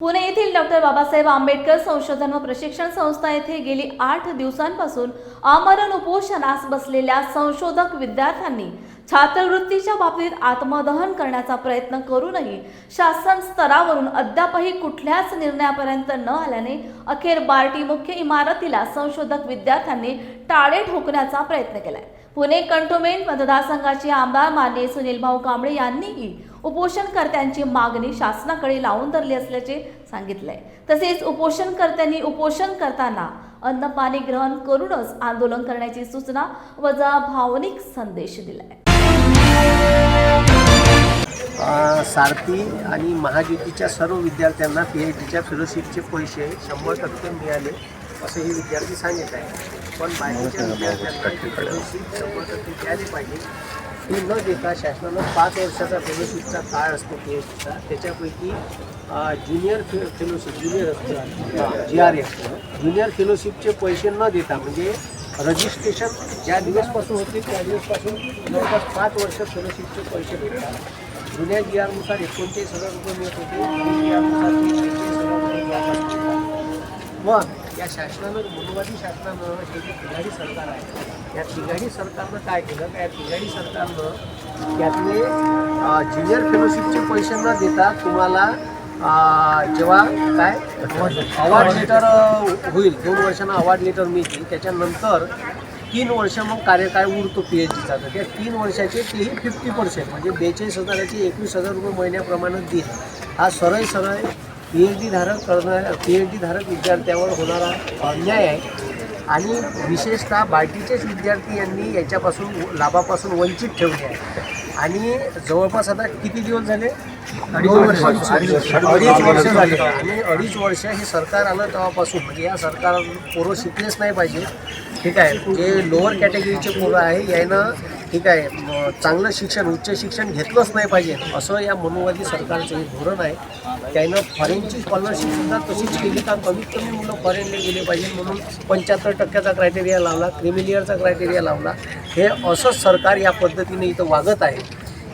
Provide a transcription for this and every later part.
पुणे येथील डॉक्टर बाबासाहेब आंबेडकर संशोधन व प्रशिक्षण संस्था येथे गेली आठ दिवसांपासून आमरण उपोषणास बसलेल्या संशोधक विद्यार्थ्यांनी छात्रवृत्तीच्या बाबतीत आत्मदहन करण्याचा प्रयत्न करूनही शासन स्तरावरून अद्यापही कुठल्याच निर्णयापर्यंत न आल्याने अखेर बार्टी मुख्य इमारतीला संशोधक विद्यार्थ्यांनी टाळे ठोकण्याचा प्रयत्न केलाय. पुणे कंटोन्मेंट मतदारसंघाचे आमदार माननीय सुनील भाऊ कांबळे यांनीही उपोषणकर्त्यांची मागणी शासनाकडे लावून धरली असल्याचे सांगितले तसेच उपोषणकर्त्यांनी उपोषण करताना अन्न पाणी ग्रहण करूनच आंदोलन करण्याची सूचना वजा भावनिक संदेश दिलाय. सारथी आणि महाज्योतीच्या सर्व विद्यार्थ्यांना पी एच डीच्या फेलोशिपचे पैसे शंभर टक्के मिळाले. असे हे विद्यार्थी सांगत आहे पण बाकीच्या विद्यार्थ्यांना ही शंभर टक्के पाहिजे. ही न देता शासनानं पाच वर्षाचा फेलोशिपचा काळ असतो त्याच्यापैकी ज्युनियर फे फेलोशिप ज्युनियर असतो जी आर एफ़ ज्युनियर फेलोशिपचे पैसे न देता म्हणजे रजिस्ट्रेशन ज्या दिवसपासून होते त्या दिवसपासून जवळपास पाच वर्ष फेलोशिपचे पैसे भेटतात. जुन्या जी आरनुसार एकोणचाळीस हज़ार रुपये मिळत होते जी आरनुसार हज़ार रुपये वापस मग या शासनानं मनोवादी शासनानं हे जे तिघाडी सरकार आहे या तिघाडी सरकारनं काय केलं? का या तिघाडी सरकारनं यातले ज्युनियर फेलोशिपचे पैसे न देता तुम्हाला जेव्हा काय? अवॉर्ड लेटर होईल. दोन वर्षांना अवॉर्ड लेटर मिळतील. त्याच्यानंतर तीन वर्ष मग कार्यकाळ उरतो पी एच डीचा तर त्या तीन वर्षाचे तेही फिफ्टी पर्सेंट म्हणजे बेचाळीस हजाराचे एकवीस हजार रुपये महिन्याप्रमाणे देईल. हा सरळ सरळ पी एच डी धारक करणाऱ्या पी एच डी धारक विद्यार्थ्यावर होणारा अन्याय आहे. आणि विशेषतः बाकीचेच विद्यार्थी यांनी याच्यापासून लाभापासून वंचित ठेवले आहे आणि जवळपास आता किती दिवस झाले? दोन वर्ष. अडीच अडीच वर्ष झाले. आणि अडीच वर्ष हे सरकार आलं तेव्हापासून. म्हणजे या सरकार पोरं शिकलेच नाही पाहिजे. ठीक आहे. जे लोअर कॅटेगरीचे पोरं आहे यानं ठीक आहे चांगलं शिक्षण उच्च शिक्षण घेतलंच नाही पाहिजे. असं या मनोवादी सरकारचं हे धोरण आहे. त्यानं फॉरेनची स्कॉलरशिप सुद्धा तशीच केली. का कमीत कमी मुलं फॉरेनला गेले पाहिजे. म्हणून पंच्याहत्तर टक्क्याचा क्रायटेरिया लावला क्रिमिलियरचा क्रायटेरिया लावला. हे असंच सरकार या पद्धतीने इथं वागत आहे.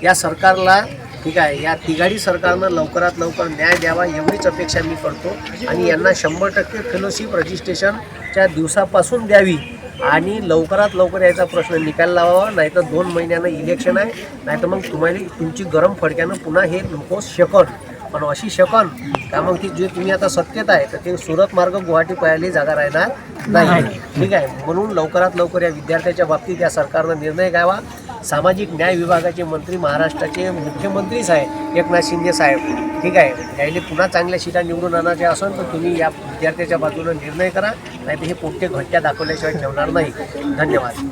या सरकारला ठीक आहे या तिघाडी सरकारनं लवकरात लवकर न्याय द्यावा एवढीच अपेक्षा मी करतो. आणि यांना शंभर टक्के फेलोशिप रजिस्ट्रेशनच्या दिवसापासून द्यावी. आणि लवकरात लवकर याचा प्रश्न निकाल लावावा नाहीतर दोन महिन्यानं इलेक्शन आहे. नाहीतर मग तुम्हाला तुमची गरम फडक्यानं पुन्हा हे लोक शकत पण अशी शकन का मग ती जे तुम्ही आता सत्तेत आहे तर ते सुरत मार्ग गुवाहाटी पळायला जागा राहणार नाही. ठीक आहे. म्हणून लवकरात लवकर या विद्यार्थ्याच्या बाबतीत या सरकारनं निर्णय घ्यावा. सामाजिक न्याय विभागाचे मंत्री महाराष्ट्राचे मुख्यमंत्रीच आहे एकनाथ शिंदे साहेब. ठीक आहे. यायले पुन्हा चांगल्या सीटा निवडून आणायच्या असेल तर तुम्ही या विद्यार्थ्याच्या बाजूने निर्णय करा. नाही तर हे पोट्टे घट्ट्या दाखवल्याशिवाय ठेवणार नाही. धन्यवाद.